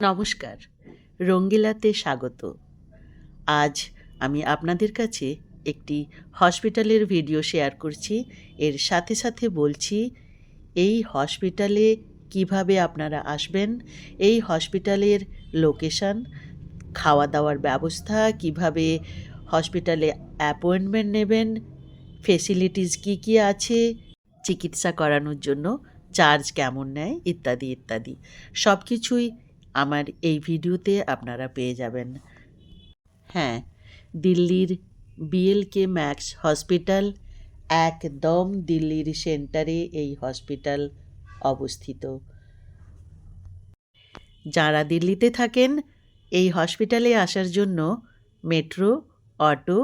নমস্কার। রঙ্গিলাতে স্বাগত। আজ আমি আপনাদের কাছে একটি হসপিটালের ভিডিও শেয়ার করছি। এর সাথে সাথে বলছি, এই হসপিটালে কীভাবে আপনারা আসবেন, এই হসপিটালের লোকেশান খাওয়া দাওয়ার ব্যবস্থা, কীভাবে হসপিটালে অ্যাপয়েন্টমেন্ট নেবেন ফেসিলিটিস কি কি আছে, চিকিৎসা করানোর জন্য চার্জ কেমন নেয়, ইত্যাদি ইত্যাদি। সব কিছুই আমার এই ভিডিওতে আপনারা পেয়ে যাবেন। হ্যাঁ দিল্লির বিএলকে ম্যাক্স হসপিটাল একদম দিল্লির সেন্টারে এই হসপিটাল অবস্থিত। যারা দিল্লিতে থাকেন, এই হসপিটালে আসার জন্য মেট্রো অটো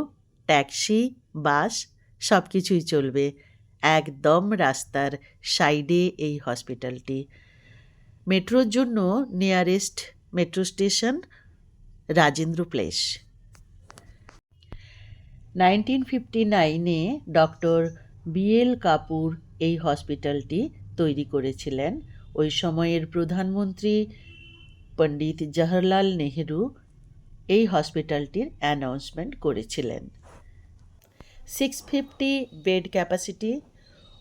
ট্যাক্সি বাস সব কিছুই চলবে। একদম রাস্তার সাইডে এই হসপিটালটি মেট্রোর জন্য nearest metro station Rajendra Place. Nineteen fifty নাইনে ডক্টর বিএল কাপুর এই হসপিটালটি তৈরি করেছিলেন। ওই সময়ের প্রধানমন্ত্রী পণ্ডিত জওহরলাল নেহেরু এই হসপিটালটির অ্যানাউন্সমেন্ট করেছিলেন। Six fifty bed capacity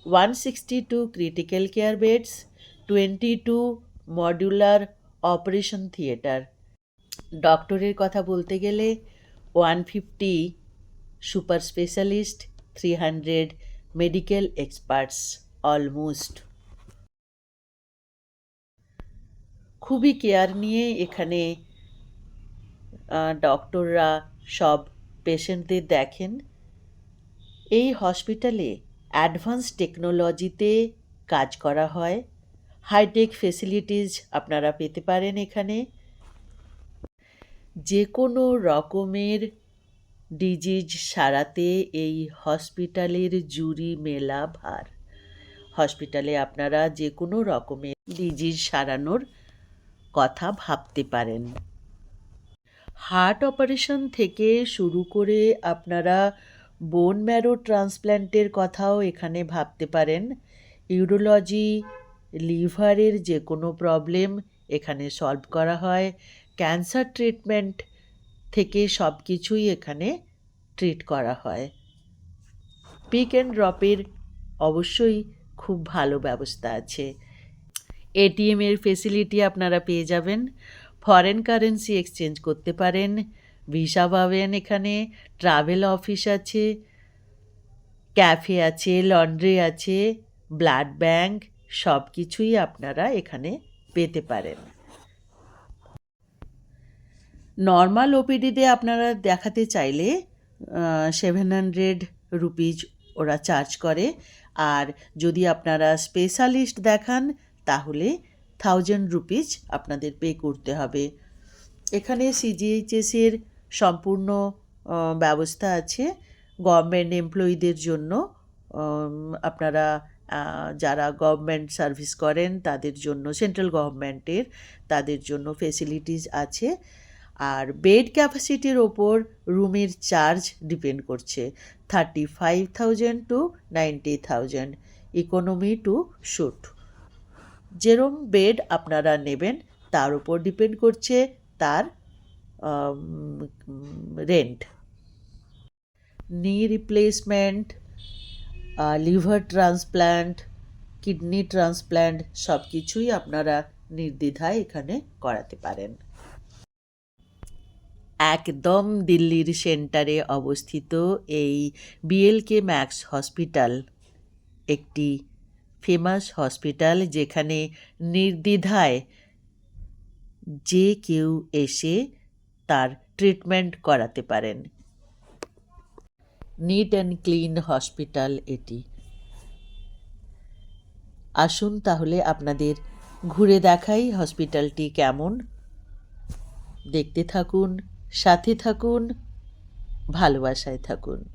one sixty two critical care beds twenty two modular operation theatre. ডক্টরের কথা বলতে গেলে one fifty super specialist, three hundred medical experts, almost. খুবই কেয়ার নিয়ে এখানে ডক্টররা সব পেশেন্টদের দেখেন। এই হসপিটালে অ্যাডভান্স টেকনোলজিতে কাজ করা হয়। হাইটেক ফেসিলিটিস আপনারা পেতে পারেন এখানে। যে কোনো রকমের ডিজিজ সারাতে এই হসপিটালের জুরি মেলা ভার। হসপিটালে আপনারা যে কোনো রকমের ডিজিজ সারানোর কথা ভাবতে পারেন। হার্ট অপারেশন থেকে শুরু করে আপনারা বোন ম্যারো ট্রান্সপ্ল্যান্টের কথাও এখানে ভাবতে পারেন। ইউরোলজি লিভারের যে কোনো প্রবলেম এখানে সলভ করা হয়। ক্যান্সার ট্রিটমেন্ট থেকে সব কিছুই এখানে ট্রিট করা হয়। পিক অ্যান্ড ড্রপের অবশ্যই খুব ভালো ব্যবস্থা আছে। এটিএমের ফেসিলিটি আপনারা পেয়ে যাবেন। ফরেন কারেন্সি এক্সচেঞ্জ করতে পারেন। ভিসা পাবেন এখানে। ট্রাভেল অফিস আছে। ক্যাফে আছে লন্ড্রি আছে ব্লাড ব্যাংক সব কিছুই আপনারা এখানে পেতে পারেন। নর্মাল ওপিডিতে আপনারা দেখাতে চাইলে সেভেন হান্ড্রেড রুপিজ ওরা চার্জ করে। আর যদি আপনারা স্পেশালিস্ট দেখান, তাহলে থাউজেন্ড রুপিজ আপনাদের পে করতে হবে। এখানে সিজিএইচএসের সম্পূর্ণ ব্যবস্থা আছে। গভর্নমেন্ট এমপ্লয়ীদের জন্য আপনারা যারা গভর্নমেন্ট সার্ভিস করেন, তাদের জন্য সেন্ট্রাল গভর্নমেন্টের তাদের জন্য ফেসিলিটিস আছে। আর বেড ক্যাপাসিটির ওপর রুমের চার্জ ডিপেন্ড করছে। Thirty five thousand to ninety thousand economy to suite যেরম বেড আপনারা নেবেন, তার উপর ডিপেন্ড করছে তার রেন্ট নি replacement liver transplant, kidney transplant সব কিছুই আপনারা নির্দ্বিধায় এখানে করাতে পারেন। একদম দিল্লির সেন্টারে অবস্থিত এই বিএলকে ম্যাক্স হসপিটাল, একটি ফেমাস হসপিটাল যেখানে নির্দ্বিধায় যে কেউ এসে তার ট্রিটমেন্ট করাতে পারেন। নিট অ্যান্ড ক্লিন হসপিটাল এটি। আসুন তাহলে আপনাদের ঘুরে দেখাই হসপিটালটি কেমন। দেখতে থাকুন, সাথে থাকুন, ভালোবাসায় থাকুন।